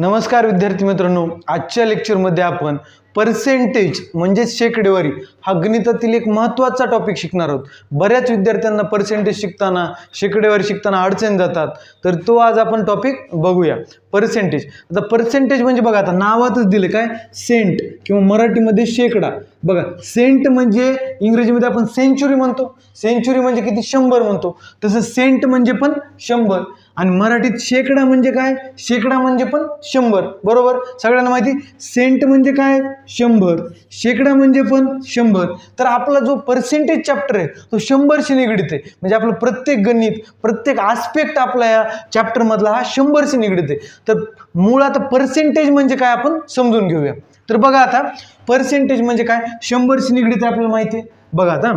नमस्कार विद्यार्थी मित्रांनो. आजच्या लेक्चरमध्ये आपण पर्सेंटेज म्हणजेच शेकडेवारी हा गणितातील एक महत्त्वाचा टॉपिक शिकणार आहोत. बऱ्याच विद्यार्थ्यांना पर्सेंटेज शिकताना शेकडेवारी शिकताना अडचण जातात. तर तो आज आपण टॉपिक बघूया. पर्सेंटेज आता पर्सेंटेज म्हणजे बघा आता नावातच दिलं काय? सेंट किंवा मराठीमध्ये शेकडा. बघा सेंट म्हणजे इंग्रजीमध्ये आपण सेंचुरी म्हणतो. सेंचुरी म्हणजे किती? शंभर म्हणतो. तसं सेंट म्हणजे पण शंभर. आणि मराठीत शेकडा म्हणजे काय? शेकडा म्हणजे पण शंभर. बरोबर? सगळ्यांना माहिती? सेंट म्हणजे काय? शंभर. शेकडा म्हणजे पण शंभर. तर आपला जो पर्सेंटेज चॅप्टर आहे तो शंभरशी निगडीत आहे. म्हणजे आपलं प्रत्येक गणित प्रत्येक आस्पेक्ट आपला या चॅप्टरमधला हा शंभरशी निगडीत आहे. तर मुळात आता पर्सेंटेज म्हणजे काय आपण समजून घेऊया. तर बघा आता पर्सेंटेज म्हणजे काय? शंभरशी निगडीत आहे आपल्याला माहिती आहे. बघा आता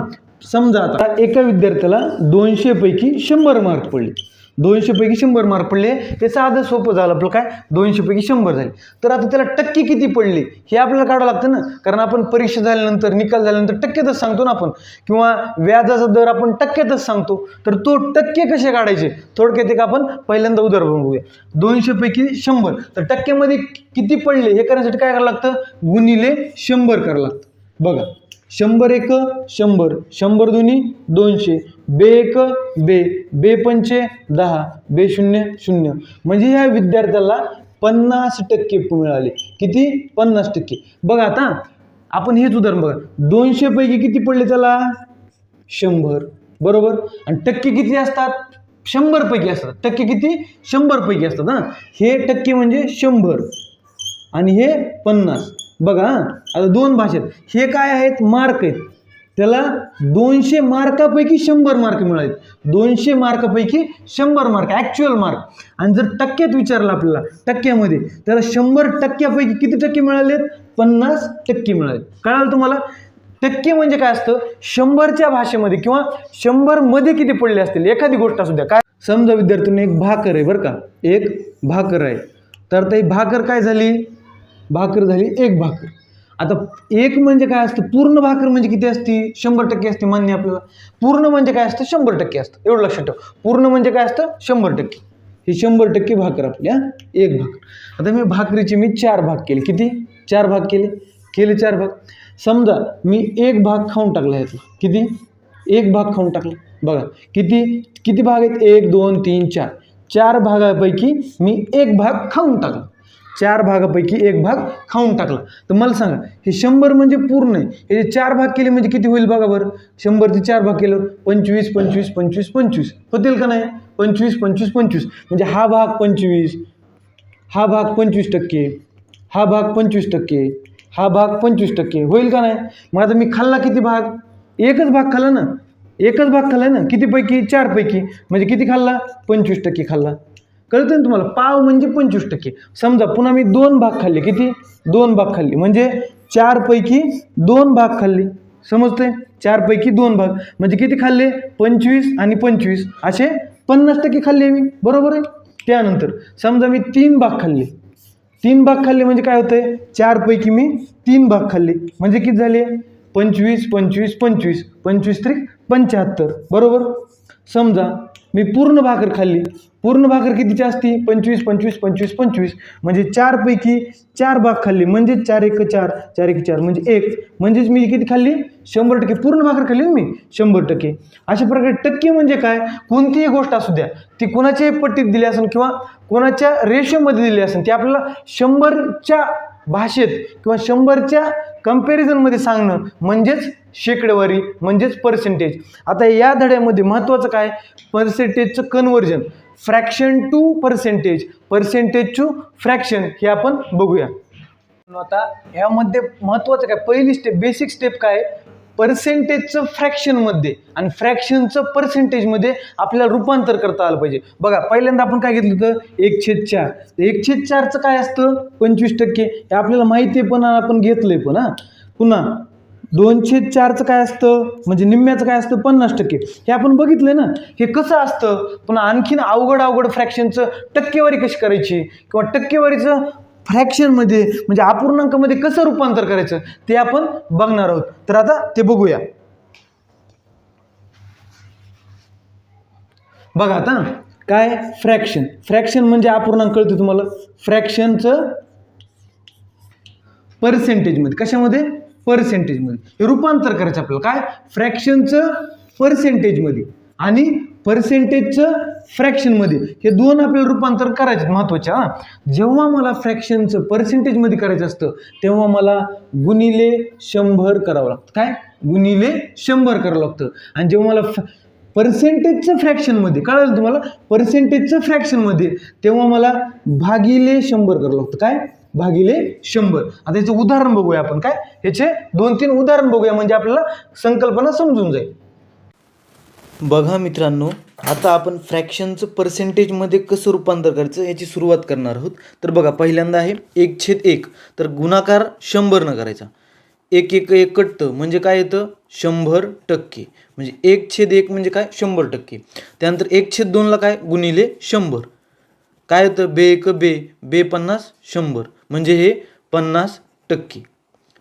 समजा आता एका विद्यार्थ्याला दोनशे पैकी शंभर मार्क पडले. दोनशेपैकी शंभर मार्क पडले. ते साधं सोपं झालं आपलं काय? दोनशेपैकी शंभर झाले. तर आता त्याला टक्के किती पडले? हे आपल्याला काढावं लागतं ना. कारण आपण परीक्षा झाल्यानंतर निकाल झाल्यानंतर टक्क्यातच सांगतो ना आपण. किंवा व्याजाचा दर आपण टक्क्यातच सांगतो. तर तो टक्के कसे काढायचे? थोडक्यात एक आपण पहिल्यांदा उदाहरण बघूया. दोनशेपैकी शंभर. तर टक्क्यामध्ये किती पडले? हे करण्यासाठी काय करावं लागतं? गुणिले शंभर करावं लागतं. बघा. शंभर एक शंभर. शंभर दोन्ही दोनशे. बे एक बे. बे पंचे दहा. बे शून्य शून्य. म्हणजे या विद्यार्थ्याला पन्नास टक्के मिळाले. किती? पन्नास टक्के. बघा आता आपण हेच उदाहरण बघा. दोनशे पैकी किती पडले त्याला? शंभर. बरोबर? आणि टक्के किती असतात? शंभर पैकी असतात. टक्के किती? शंभर पैकी असतात हां. हे टक्के म्हणजे शंभर. आणि हे पन्नास. बघा आता दोन भाषेत हे काय आहेत? मार्क आहेत. त्याला दोनशे मार्कापैकी शंभर मार्क मिळाले दोनशे मार्कापैकी शंभर मार्क ॲक्च्युअल मार्क आणि जर टक्क्यात विचारलं आपल्याला टक्क्यामध्ये त्याला शंभर टक्क्यापैकी किती टक्के मिळालेत? पन्नास टक्के मिळाले कळालं तुम्हाला? टक्के म्हणजे काय असतं? शंभरच्या भाषेमध्ये किंवा शंभरमध्ये किती पडले असतील? एखादी गोष्ट असू द्या. काय? समजा विद्यार्थ्यांनी एक भाकर आहे बरं का? एक भाकर आहे. तर ते भाकर काय झाली? भाकर झाली एक भाकर. आता एक म्हणजे काय असतं? पूर्ण भाकर म्हणजे किती असते? शंभर टक्के असते मान्य आपल्याला. पूर्ण म्हणजे काय असतं? शंभर टक्के असतं. एवढं लक्षात ठेव. पूर्ण म्हणजे काय असतं? शंभर टक्के. ही शंभर टक्के भाकर आपली एक भाकर. आता मी भाकरीचे मी चार भाग केले. किती? चार भाग केले. केले चार भाग. समजा मी एक भाग खाऊन टाकला यातला. किती? एक भाग खाऊन टाकला. बघा किती? किती भाग आहेत? एक दोन तीन चार. चार भागापैकी मी एक भाग खाऊन टाकला. चार भागापैकी एक भाग खाऊन टाकला. तर मला सांगा हे शंभर म्हणजे पूर्ण आहे. हे जे चार भाग केले म्हणजे किती होईल बघा बरं. शंभरचे चार भाग केलं पंचवीस पंचवीस पंचवीस पंचवीस. होतील का नाही? पंचवीस पंचवीस पंचवीस. म्हणजे हा भाग पंचवीस हा भाग पंचवीस टक्के हा भाग पंचवीस टक्के हा भाग पंचवीस टक्के. होईल का नाही? मग आता मी खाल्ला किती भाग? एकच भाग खाल्ला ना? एकच भाग खाल्ला ना? कितीपैकी? चारपैकी. म्हणजे किती खाल्ला? पंचवीस टक्के खाल्ला. कळतं ना तुम्हाला? पाव म्हणजे पंचवीस टक्के. समजा पुन्हा मी दोन भाग खाल्ले. किती? दोन भाग खाल्ले. म्हणजे चारपैकी दोन भाग खाल्ले. समजतंय? चारपैकी दोन भाग. म्हणजे किती खाल्ले? पंचवीस आणि पंचवीस. असे पन्नास टक्के खाल्ले मी. बरोबर आहे? त्यानंतर समजा मी तीन भाग खाल्ले. तीन भाग खाल्ले म्हणजे काय होतंय? चारपैकी मी तीन भाग खाल्ले. म्हणजे किती झाले? पंचवीस पंचवीस पंचवीस. पंचवीस त्रिक पंच्याहत्तर. बरोबर? समजा मी पूर्ण भाकर खाल्ली. पूर्ण भाकर कितीची असती? पंचवीस पंचवीस पंचवीस पंचवीस. म्हणजे चारपैकी चार भाग खाल्ली. म्हणजेच चार एक चार चार एक चार म्हणजे एक. म्हणजेच मी किती खाल्ली? शंभर टक्के. पूर्ण भाकर खाल्ली मी? शंभर टक्के. अशा प्रकारे टक्के म्हणजे काय? कोणतीही गोष्ट असू द्या. ती कोणाच्याही पट्टीत दिली असेल किंवा कोणाच्या रेशोमध्ये दिली असेल ती आपल्याला शंभरच्या भाषेत किंवा शंभरच्या कम्पॅरिझनमध्ये सांगणं म्हणजेच शेकडेवारी म्हणजेच पर्सेंटेज आता या धड्यामध्ये महत्त्वाचं काय? पर्सेंटेजचं conversion fraction to percentage percentage to fraction हे आपण बघूया. आता ह्यामध्ये महत्त्वाचं काय? पहिली स्टेप बेसिक स्टेप काय पर्सेंटेजचं फ्रॅक्शनमध्ये आणि फ्रॅक्शनचं पर्सेंटेजमध्ये आपल्याला रूपांतर करता आलं पाहिजे. बघा पहिल्यांदा आपण काय घेतलं होतं? एक छेद चार. एक छेद चारचं काय असतं? पंचवीस टक्के. हे आपल्याला माहिती आहे पण आपण आपण घेतलंय पण हां. पुन्हा दोन छेद चारचं काय असतं? म्हणजे निम्म्याचं काय असतं? पन्नास टक्के. हे आपण बघितलं ना? हे कसं असतं? पुन्हा आणखीन अवघड अवघड फ्रॅक्शनचं टक्केवारी कशी करायची? किंवा टक्केवारीचं फ्रॅक्शनमध्ये म्हणजे अपूर्णांकामध्ये कसं रूपांतर करायचं ते आपण बघणार आहोत. तर आता ते बघूया. बघा आता काय? फ्रॅक्शन. फ्रॅक्शन म्हणजे अपूर्णांक कळतो तुम्हाला? फ्रॅक्शनचं पर्सेंटेजमध्ये कशामध्ये? पर्सेंटेजमध्ये हे रूपांतर करायचं आपल्याला. काय? फ्रॅक्शनचं पर्सेंटेजमध्ये आणि पर्सेंटेजचं फ्रॅक्शनमध्ये हे दोन आपल्याला रूपांतर करायचं महत्त्वाचे हां. जेव्हा मला फ्रॅक्शनचं पर्सेंटेजमध्ये करायचं असतं तेव्हा मला गुणिले शंभर करावं लागतं. काय? गुणिले शंभर करावं लागतं. आणि जेव्हा मला फ पर्सेंटेजचं फ्रॅक्शनमध्ये कळलं तुम्हाला? पर्सेंटेजचं फ्रॅक्शनमध्ये तेव्हा मला भागिले शंभर करावं लागतं. काय? भागिले शंभर. आता याचं उदाहरण बघूया आपण. काय? याचे दोन तीन उदाहरण बघूया. म्हणजे आपल्याला संकल्पना समजून जाईल. बघा मित्रांनो आता आपण फ्रॅक्शनचं पर्सेंटेजमध्ये कसं रूपांतर करायचं याची सुरुवात करणार आहोत. तर बघा पहिल्यांदा आहे एक छेद एक. तर गुणाकार शंभरनं करायचा. एक एक एक कटतं म्हणजे काय येतं? शंभर टक्के. म्हणजे एक छेद एक म्हणजे काय? शंभर टक्के. त्यानंतर एक छेद दोनला काय? गुणिले शंभर. काय येतं? बे एक बे. बे पन्नास शंभर. म्हणजे हे पन्नास टक्के.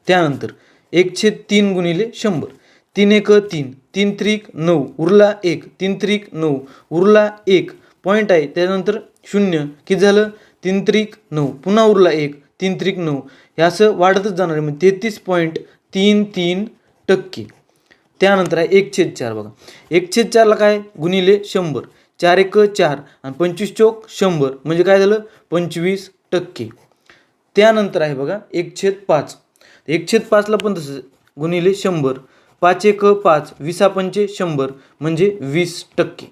त्यानंतर एक छेद तीन गुणिले शंभर. तीन एक तीन. तीन त्रिक नऊ उरला एक. तीन त्रिक नऊ उरला एक. पॉईंट आहे त्यानंतर शून्य. किती झालं? तीन त्रिक नऊ. पुन्हा उरला एक. तीन त्रिक नऊ. हे असं वाढतच जाणार आहे. म्हणजे तेहतीस पॉईंट तीन तीन टक्के. त्यानंतर आहे एक छेद चार बघा. एक छेद चारला काय? गुणिले शंभर. चार एक चार. आणि पंचवीस चौक शंभर. म्हणजे काय झालं? पंचवीस टक्के. त्यानंतर आहे बघा एक छेद पाच. एक छेद पाचला पण तसं गुणिले शंभर. पाच एक पाच. विसा पंचे शंभर म्हणजे वीस टक्के.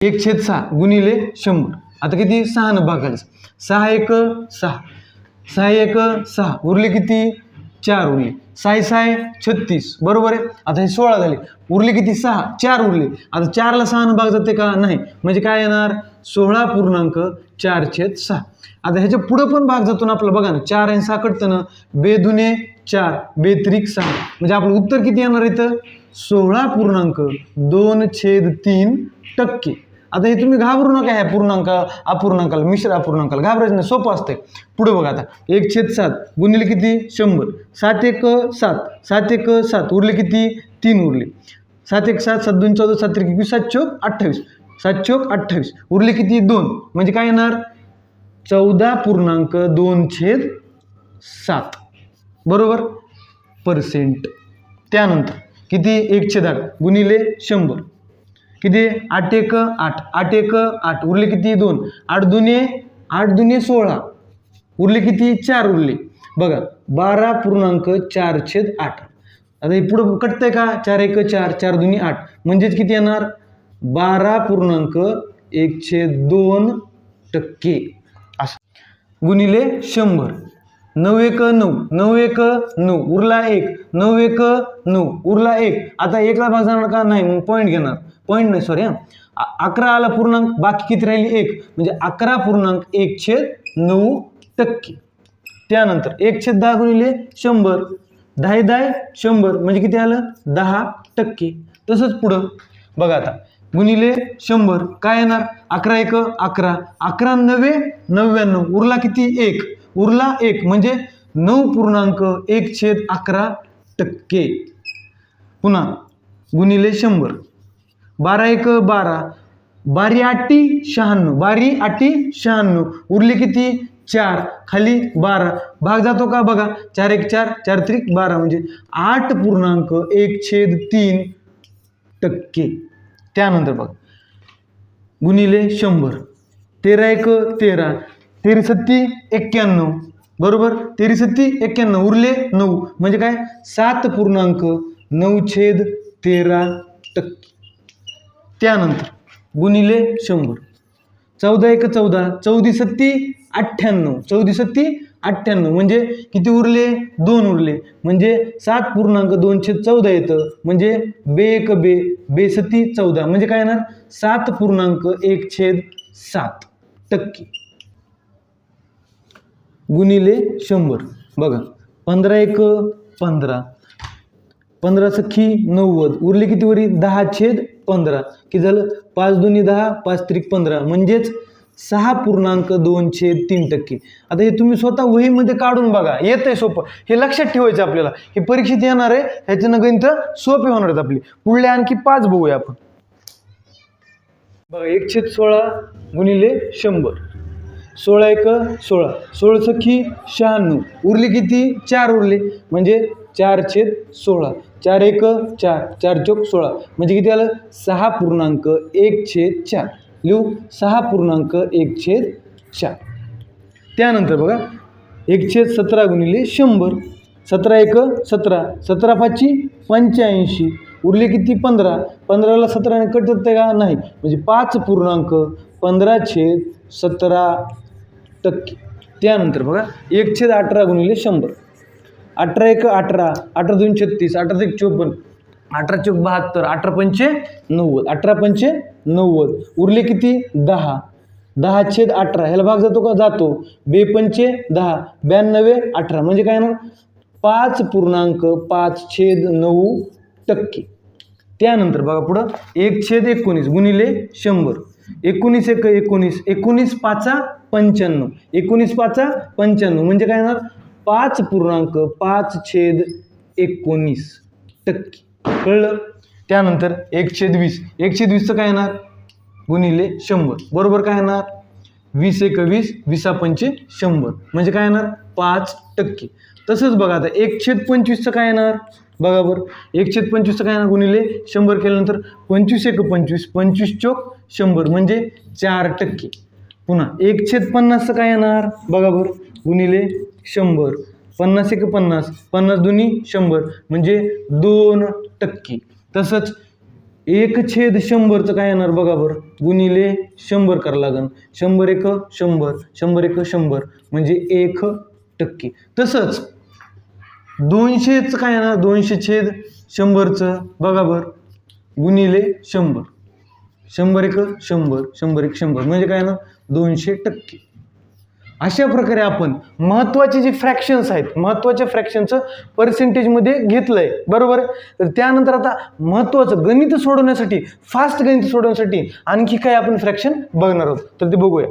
एक छेद सहा गुणिले शंभर. आता किती? सहा न भागायचं. सहा एक सहा. सहा एक सहा. उरले किती? चार उरले. साय साय छत्तीस. बरोबर आहे? आता हे सोळा झाले. उरले किती? सहा. चार उरले. आता चारला सहानं भाग जाते का? नाही. म्हणजे काय येणार? सोळा पूर्णांक चार छेद सहा. आता ह्याच्या पुढं पण भाग जातो ना आपलं. बघा ना. चार आणि सहा कटतं ना. बेदुने चार बेत्रिक सहा. म्हणजे आपलं उत्तर किती येणार इथं? सोळा पूर्णांक दोन छेद तीन टक्के. आता हे तुम्ही घाबरू नका ह्या पूर्णांक अपूर्णांकाला मिश्र अपूर्णांकाला. घाबरायचं नाही सोपं असतंय. पुढे बघा आता. एक छेद सात गुणिले किती? शंभर. सात एक सात सात एक सात उरले किती? तीन उरले. सात एक सात सात दोन चौदा सात एक एकवीस सात चोक अठ्ठावीस. सात चोक अठ्ठावीस. उरले किती? दोन. म्हणजे काय येणार? चौदा पूर्णांक दोन छेद सात. बरोबर? पर्सेंट त्यानंतर किती? एक छेद आठ गुणिले शंभर. किती? आठ एक आठ. आठ एक आठ. उरले किती? दोन. आठ दुने आठ दुने सोळा. उरले किती? चार उरले. बघा बारा पूर्णांक चार छेद आठ. आता हे पुढं कटतंय का? चार एक चार चार दुनी आठ. म्हणजेच किती येणार? बारा पूर्णांक एक छेद दोन टक्के. असं. गुणिले शंभर. नऊ एक नऊ नऊ एक नऊ उरला एक नऊ एक नऊ उरला एक. आता एकला भाग जाणार का? नाही मग पॉईंट घेणार. पॉईंट नाही सॉरी हां. अकरा आला पूर्णांक बाकी किती राहिली? एक. म्हणजे अकरा पूर्णांक एक छेद नऊ टक्के. त्यानंतर एक छेद दहा गुणिले शंभर. दहा दहा शंभर. म्हणजे किती आलं? दहा टक्के. तसंच पुढं. बघा आता. गुणिले शंभर. काय येणार? अकरा एक अकरा. अकरा नव्हे नव्याण्णव उरला किती? एक. उरला एक म्हणजे नऊ पूर्णांक एक छेद अकरा टक्के. पुन्हा गुणिले शंभर. बारा एक बारा. बारी आठी शहाण्णव. बारी आठी शहाण्णव. उरले किती? चार. खाली बारा. भाग जातो का? बघा. चार एक चार चार त्रिक बारा म्हणजे आठ पूर्णांक एक छेद तीन टक्के. त्यानंतर बघ. गुणिले शंभर. तेरा एक तेरा. तेरी सत्ती एक्क्याण्णव. बरोबर? तेरी सत्ती एक्क्याण्णव. उरले नऊ. म्हणजे काय? सात पूर्णांक नऊ छेद तेरा टक्के. त्यानंतर गुणिले शंभर. चौदा एक चौदा. चौदी सत्ती अठ्ठ्याण्णव. चौदी सत्ती अठ्ठ्याण्णव. म्हणजे किती उरले? दोन उरले. म्हणजे सात पूर्णांक दोन छेद चौदा येतं. म्हणजे बे एक बे. बे सत्ती चौदा. म्हणजे काय येणार? सात पूर्णांक एक छेद सात टक्के. गुणिले शंभर. बघा पंधरा एक पंधरा. पंधरा सख्खी नव्वद. उरले किती वरी? दहा छेद पंधरा. की झालं? पाच दोन्ही दहा पाच त्रिक पंधरा. म्हणजेच सहा पूर्णांक दोन छेद तीन टक्के. आता हे तुम्ही स्वतः वहीमध्ये काढून बघा. येत आहे सोपं. हे लक्षात ठेवायचं आपल्याला. हे परीक्षेत येणार आहे. ह्याच्यानं गणित सोपे होणार आहेत आपली. पुढले आणखी पाच बघूया आपण. बघा एकशे सोळा गुणिले शंभर. सोळा एक सोळा. सोळा सखी शहाण्णव. उरली किती? चार उरले. म्हणजे चार छेद सोळा. चार एक चार. चार चौक सोळा. म्हणजे किती आलं? सहा पूर्णांक एक छेद चार. लिहू. सहा पूर्णांक एक छेद चार. त्यानंतर बघा. एक छेद सतरा गुणिले शंभर. सतरा एक सतरा. सतरा पाचशे पंच्याऐंशी. उरले किती? पंधरा. पंधराला सतराने कट होते का? नाही. म्हणजे पाच पूर्णांक पंधरा छेद सतरा टक्के. त्यानंतर बघा एक छेद अठरा गुणिले शंभर. अठरा एक अठरा अठरा दोन छत्तीस अठरा एक चोपन्न. अठरा चोक बहात्तर अठरा पंचे नव्वद. अठरा पंचे नव्वद. उरले किती? दहा. दहा छेद अठरा ह्याला भाग जातो का? जातो. बेपंचे दहा ब्याण्णवे अठरा. म्हणजे काय ना पाच पूर्णांक पाच छेद नऊ टक्के. त्यानंतर बघा पुढं एक छेद एकोणीस गुणिले शंभर. एकोणीस एक एकोणीस. एकोणीस पाचा पंच्याण्णव. एकोणीस पाचा पंच्याण्णव. म्हणजे काय येणार पाच पूर्णांक पाच छेद एकोणीस टक्के. कळलं? त्यानंतर एक छेद वीस. एक छेद वीसचं काय येणार गुणिले शंभर. बरोबर काय येणार वीस एक वीस. विसा पंचे शंभर. म्हणजे काय येणार पाच टक्के. तसंच बघा आता एक छेद पंचवीसचं काय येणार बघा बरं. एक छेद पंचवीसचं काय येणार गुणिले शंभर केल्यानंतर पंचवीस एक पंचवीस. पंचवीस चोक शंभर म्हणजे चार टक्के. पुन्हा एक छेद पन्नासचं काय येणार? बघा बरं. गुणिले शंभर. पन्नास एक पन्नास. पन्नास दोन्ही शंभर. म्हणजे दोन टक्के. तसंच एक छेद शंभरचं काय येणार? बघा बरं. गुणिले शंभर करावं लागन. शंभर एक शंभर. शंभर एक शंभर. म्हणजे एक टक्के. तसंच दोनशेचं काय येणार? दोनशे छेद शंभरचं. बघा बरं. गुणिले शंभर. शंभर एक शंभर शंभर एक शंभर. म्हणजे काय ना दोनशे टक्के. अशा प्रकारे आपण महत्त्वाचे जे फ्रॅक्शन्स आहेत महत्त्वाच्या फ्रॅक्शनचं पर्सेंटेजमध्ये घेतलं आहे बरोबर? तर त्यानंतर आता महत्त्वाचं गणित सोडवण्यासाठी फास्ट गणित सोडवण्यासाठी आणखी काय आपण फ्रॅक्शन बघणार आहोत? तर ते बघूया.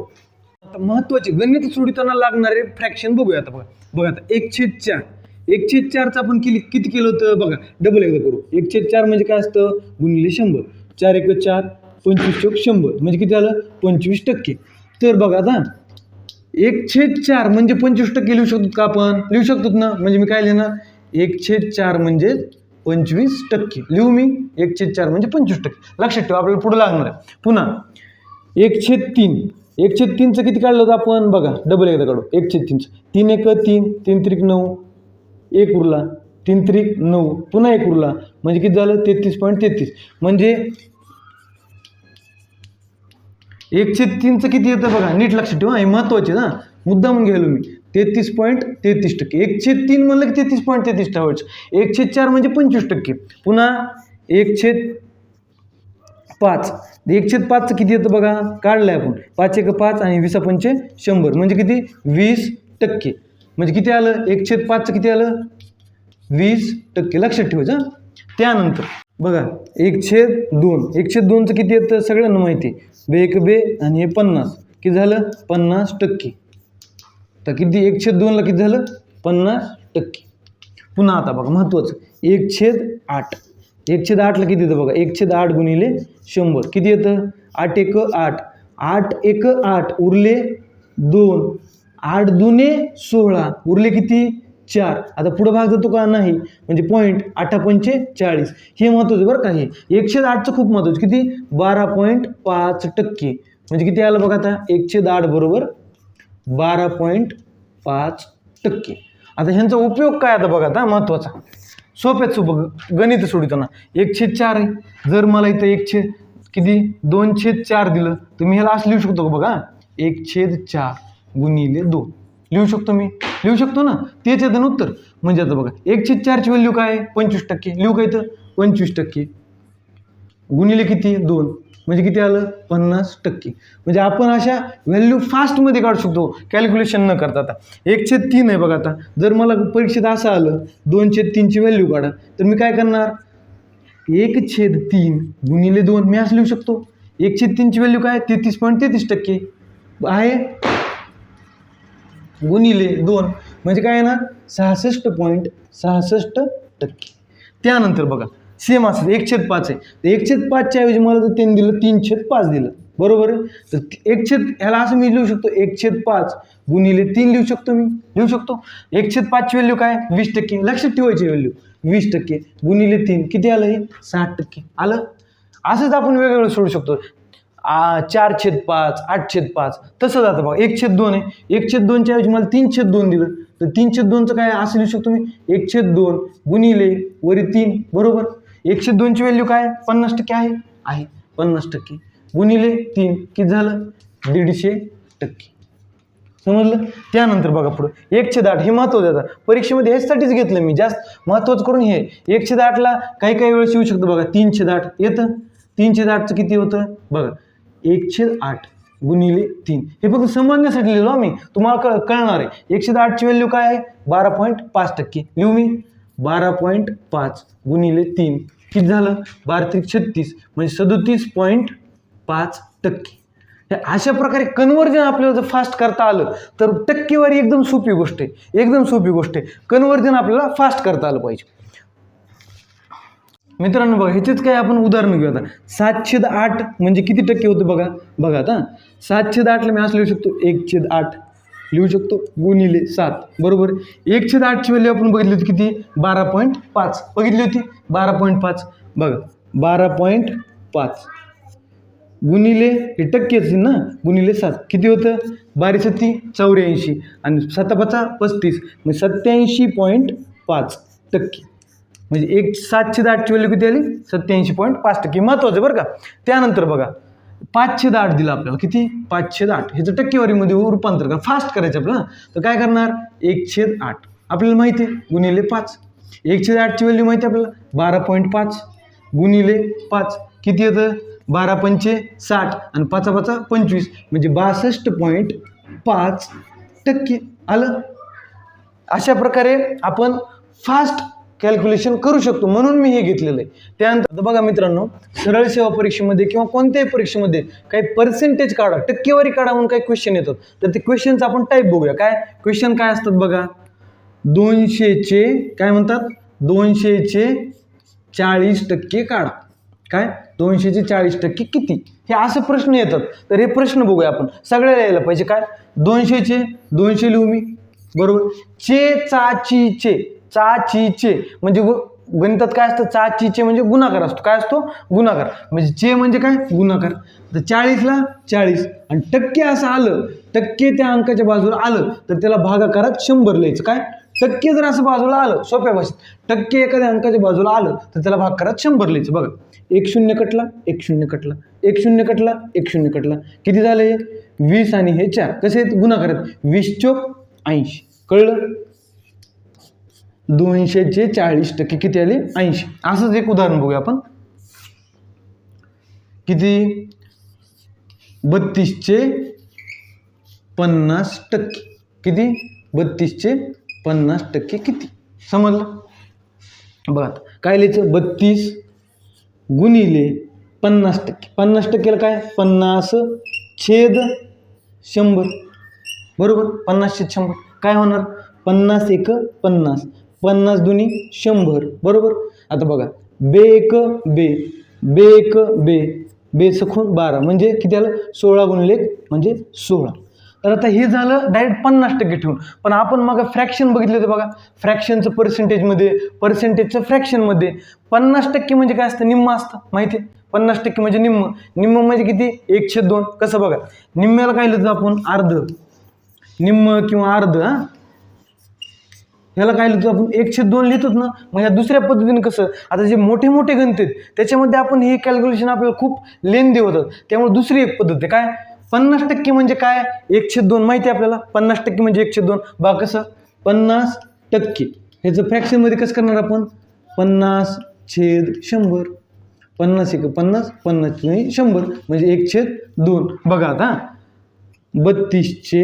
आता महत्त्वाचे गणित सोडताना लागणारे फ्रॅक्शन बघूया आता बघा. बघा आता एक छेद चार. एक छेद चारचं आपण किती किती केलं होतं बघा. डबल एकदा करू. एक छेद चार म्हणजे काय असतं? गुणिले शंभर. चार एक चार. पंचवीस चौक शंभर म्हणजे किती झालं? पंचवीस टक्के. तर बघा आता एक छेद चार म्हणजे पंचवीस टक्के लिहू शकतो का आपण? लिहू शकतो ना? म्हणजे मी काय लिहिणार? एक छेद चार म्हणजे पंचवीस टक्के. लिहू मी? एक छेद चार म्हणजे पंचवीस टक्के. लक्षात ठेवा आपल्याला पुढे लागणार आहे. पुन्हा एक छेद तीन. एक छेद तीनचं किती काढलं होतं आपण? बघा डबल एकदा काढू. एक छेद तीनचं. तीन एक तीन. तीन त्रिक नऊ. एक उरला. तीन त्रिक नऊ. पुन्हा एक उरला. म्हणजे किती झालं? तेहतीस पॉईंट तेहतीस. म्हणजे एकशे तीनचं किती येतं बघा? नीट लक्षात ठेवा हे महत्त्वाचे ना? मुद्दा म्हणून घ्यायलो मी. तेहतीस पॉईंट तेहतीस टक्के. एकशे तीन म्हणलं की तेहतीस पॉईंट तेहतीस ठेवायचं. एकशे चार म्हणजे पंचवीस टक्के. पुन्हा एकशे पाच. एकशे पाचचं किती येतं बघा? काढलं आहे आपण. पाच एक पाच आणि वीस पंचे शंभर. म्हणजे किती? वीस टक्के. म्हणजे किती आलं? एकशे पाचचं किती आलं? वीस टक्के. लक्षात ठेवायचं त्यानंतर बघा एकशे दोन. एकशे दोनचं किती येतं? सगळ्यांना माहिती. आहे बे एक बे आणि हे पन्नास. किती झालं? पन्नास टक्के. तर किती? एकशे दोनला किती झालं? पन्नास टक्के. पुन्हा आता बघा महत्त्वाचं. एक छेद आठ. एक छेद आठला किती येतं बघा? एक छेद आठ गुणिले शंभर. किती येतं? आठ एक आठ. आठ एक आठ उरले दोन. आठ दुने सोळा. उरले किती? चार. आता पुढं भाग जातो का? नाही. म्हणजे पॉईंट आठा पंचे चाळीस. हे महत्त्वाचं बरं का हे? एकशे आठचं खूप महत्त्वाचं किती? बारा पॉईंट पाच टक्के. म्हणजे किती आलं बघा आता? एकशे आठ बरोबर बारा पॉईंट पाच टक्के. आता ह्यांचा उपयोग काय आता बघा आता? महत्त्वाचा सोप्यात सोपं गणित सोडताना एकशे चार आहे. जर मला इथं एकशे किती? दोन छेद चार दिलं तर मी ह्याला असं लिहू शकतो का बघा? एक छेद चार गुणिले दोन. लिहू शकतो मी. लिहू शकतो ना? तेच येतं ना उत्तर. म्हणजे आता बघा एक छेद चारची व्हॅल्यू काय आहे? पंचवीस टक्के. लिहू काय तर पंचवीस टक्के. गुणिले किती? दोन. म्हणजे किती आलं? पन्नास टक्के. म्हणजे आपण अशा व्हॅल्यू फास्टमध्ये काढू शकतो. कॅल्क्युलेशन न करता आता. एकशे तीन आहे बघा आता. जर मला परीक्षेत असं आलं दोनशे तीनची व्हॅल्यू काढा. तर मी काय करणार? एक छेद तीन गुणिले दोन. मी असं लिहू शकतो. एकशे तीनची व्हॅल्यू काय? तेहतीस पॉईंट तेहतीस टक्के. आहे? गुणिले दोन. म्हणजे काय ना सहासष्ट पॉईंट सहासष्ट टक्के. त्यानंतर बघा सेम असं एक छेद पाच आहे. तर एक छेद पाचच्या ऐवजी मला जर तीन दिलं तीन छेद पाच दिलं. बरोबर आहे? तर ती- एक छेद ह्याला असं मी लिहू शकतो एक छेद पाच गुणिले तीन लिहू शकतो मी. लिहू शकतो? एक छेद पाचची व्हॅल्यू काय? वीस टक्के. लक्षात ठेवायची व्हॅल्यू वीस टक्के गुणिले तीन. किती आलं हे? साठ टक्के. आलं? असंच आपण वेगवेगळं सोडू शकतो. चार छेद पाच आठ छेद पाच तसं जातं बघा. एक छेद दोन आहे. एक छेद दोनच्या ऐवजी मला तीन छेद दोन दिलं. तर तीन छेद दोनचं काय असं लिहू शकतो मी? एक छेद दोन गुणिले वरी तीन. बरोबर? एक छेद दोनची व्हॅल्यू काय? पन्नास टक्के आहे. आहे. पन्नास टक्के. गुणिले तीन. किती झालं? दीडशे टक्के. समजलं? त्यानंतर बघा पुढं. एक छेद आठ हे महत्त्वाचं आता. परीक्षेमध्ये ह्याच्यासाठीच घेतलं मी. जास्त महत्त्वाचं करून हे. एक छेद आठला काही काही वेळेस येऊ शकतं बघा. तीन छेद आठ येतं. तीन छेद आठचं किती होतं? बघा. एक छेद आठ गुणिले तीन. हे फक्त समजण्यासाठी लिहिलो आम्ही. तुम्हाला कळ कळणार आहे. एकशे आठची व्हॅल्यू काय आहे? बारा पॉईंट पाच टक्के. लिहू मी. बारा पॉईंट पाच गुणिले तीन. किती झालं? बारा त्रिक छत्तीस. म्हणजे सदोतीस पॉईंट पाच टक्के. अशा प्रकारे कन्वर्जन आपल्याला जर फास्ट करता आलं तर टक्केवारी एकदम सोपी गोष्ट आहे. एकदम सोपी गोष्ट आहे. कन्वर्जन आपल्याला फास्ट करता आलं पाहिजे. मित्रांनो बघा ह्याचेच काय आपण उदाहरण घेऊ आता सातशेद आठ म्हणजे किती टक्के होतं बघा? बघा आता. सातशेद आठला मी असं लिहू शकतो एक छेद आठ. लिहू शकतो गुणिले सात. बरोबर? एक छेद आठची व्हॅल्यू आपण बघितली होती किती? बारा पॉईंट पाच. बघितली होती? बारा पॉईंट पाच. बघा बारा पॉईंट पाच. गुणिले हे टक्के असतील ना? गुणिले सात. किती होतं? बारी सत्ती चौऱ्याऐंशी. आणि सत्तापाचा पस्तीस. म्हणजे सत्याऐंशी पॉईंट पाच टक्के. म्हणजे एक सातशे आठची व्हॅल्यू किती आली? सत्याऐंशी पॉईंट पाच टक्के. महत्त्वाचं आहे बरं का. त्यानंतर बघा पाचशे दाट दिलं आपल्याला. किती? पाचशे दाट ह्याचं टक्केवारीमध्ये रूपांतर करा. फास्ट करायचं आपल्याला तर काय करणार? एक छेद आठ. आपल्याला माहिती आहे? गुणिले पाच. एक छेद आठची व्हॅल्यू माहिती आहे आपल्याला? बारा पॉईंट पाच. गुणिले पाच. किती येतं? बारा पंचे साठ आणि पाचा पाचा पंचवीस. म्हणजे बासष्ट पॉईंट पाच टक्के. आलं? अशा प्रकारे आपण फास्ट कॅल्क्युलेशन करू शकतो. म्हणून मी हे घेतलेलं आहे. त्यानंतर बघा मित्रांनो सरळ सेवा परीक्षेमध्ये किंवा कोणत्याही परीक्षेमध्ये काही पर्सेंटेज काढा. टक्केवारी काढा म्हणून काही क्वेश्चन येतात. तर ते क्वेश्चनचं आपण टाईप बघूया. काय? क्वेश्चन काय असतात बघा? दोनशेचे काय म्हणतात? दोनशेचे चाळीस टक्के काढा. काय? दोनशेचे चाळीस टक्के किती? हे असे प्रश्न येतात. तर हे प्रश्न बघूया आपण. सगळ्याला यायला पाहिजे. काय? दोनशेचे? दोनशे लिहू मी. बरोबर? चे चाचीचे चाचीचे. चा ची चे म्हणजे गणितात काय असतं? चा ची चे म्हणजे गुणाकार असतो. काय असतो? गुणाकार. म्हणजे चे म्हणजे काय? गुणाकार. तर चाळीसला चाळीस. आणि टक्के असं आलं टक्के त्या अंकाच्या बाजूला आलं तर त्याला भागाकारात शंभर लिहायचं. काय? टक्के जर असं बाजूला आलं सोप्या भाषेत टक्के एखाद्या अंकाच्या बाजूला आलं तर त्याला भागाकारात शंभर लिहायचं. बघा. एक शून्य कटला एक शून्य कटला एक शून्य कटला एक शून्य कटला. किती झालं? हे वीस आणि हे चार. कसे आहेत? गुणाकार आहेत. वीस चोक ऐंशी. कळलं? दोनशेचे चाळीस टक्के. किती आले? ऐंशी. असंच एक उदाहरण बघूया आपण. किती? बत्तीसचे पन्नास टक्के. किती? बत्तीसचे पन्नास टक्के किती? समजलं? बघा काय लिहायचं? बत्तीस गुणिले पन्नास टक्के. पन्नास टक्केला काय? पन्नास छेद शंभर. बरोबर? पन्नास छेद शंभर. काय होणार? पन्नास एक पन्नास. पन्नास दुनी शंभर बरोबर? आता बघा बे एक बे बे एक बे बे सखून बारा म्हणजे किती आलं? सोळा गुणले म्हणजे सोळा. तर आता हे झालं डायरेक्ट पन्नास टक्के ठेवून. पण आपण मग फ्रॅक्शन बघितलं तर बघा फ्रॅक्शनचं पर्सेंटेजमध्ये पर्सेंटेजचं फ्रॅक्शनमध्ये पन्नास टक्के म्हणजे काय असतं? निम्म असतं माहिती आहे? पन्नास टक्के म्हणजे निम्म. निम्म म्हणजे किती? एकशे दोन. कसं बघा? निम्म्याला काय लिहितो आपण? अर्ध. निम्म किंवा अर्ध हां? ह्याला काय लिहितो आपण? एकशे दोन लिहितोच ना? मग ह्या दुसऱ्या पद्धतीने कसं? आता जे मोठे मोठे गणित आहेत त्याच्यामध्ये आपण हे कॅल्क्युलेशन आपल्याला खूप लेंदी होतात त्यामुळे दुसरी एक पद्धत आहे. काय? पन्नास टक्के म्हणजे काय? एकशे दोन माहिती आहे आपल्याला. पन्नास टक्के म्हणजे एकशे दोन. बा कसं? पन्नास टक्के. ह्याचं फ्रॅक्शनमध्ये कसं करणार आपण? पन्नास छेद शंभर. पन्नास एक पन्नास पन्नास नाही शंभर. म्हणजे एक छेद दोन. बघा आता. बत्तीसचे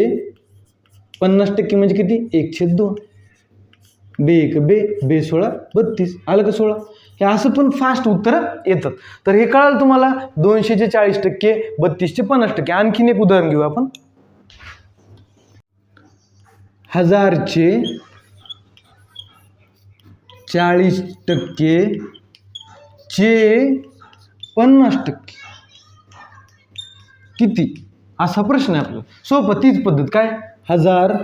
पन्नास टक्के म्हणजे किती? एक छेद दोन. बे एक बे बे सोळा बत्तीस आलं का सोळा? हे असं पण फास्ट उत्तरं येतात. तर हे कळालं तुम्हाला? दोनशेचे चाळीस टक्के बत्तीसचे पन्नास टक्के. आणखीन एक उदाहरण घेऊ आपण. हजारचे चाळीस टक्के चे पन्नास टक्के. किती? असा प्रश्न आहे आपला. सोपं तीच पद्धत काय? हजार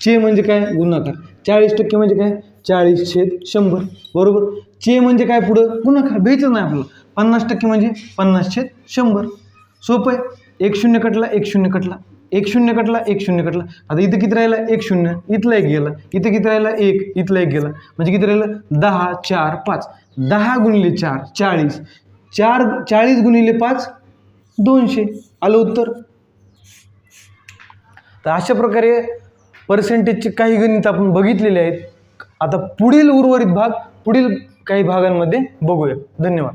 चे म्हणजे काय? गुणाकार. चाळीस टक्के म्हणजे काय? चाळीस छेद शंभर. बरोबर? चे म्हणजे काय पुढं? गुणाकार भ्यायचं नाही आपलं. पन्नास टक्के म्हणजे पन्नास छेद शंभर. सोपं आहे. एक शून्य कटला एक शून्य कटला. एक शून्य कटला एक शून्य कटला. आता इथं किती राहिला? एक शून्य. इथला एक गेला. इथं किती राहिला? एक. इथला एक गेला. म्हणजे किती राहिलं? दहा चार पाच. दहा गुणिले चार चाळीस. चार चाळीस गुणिले पाच दोनशे. आलं उत्तर? तर अशा प्रकारे पर्सेंटेजचे काही गणित आपण बघितलेले आहेत. आता पुढील उर्वरित भाग पुढील काही भागांमध्ये बघूया. धन्यवाद.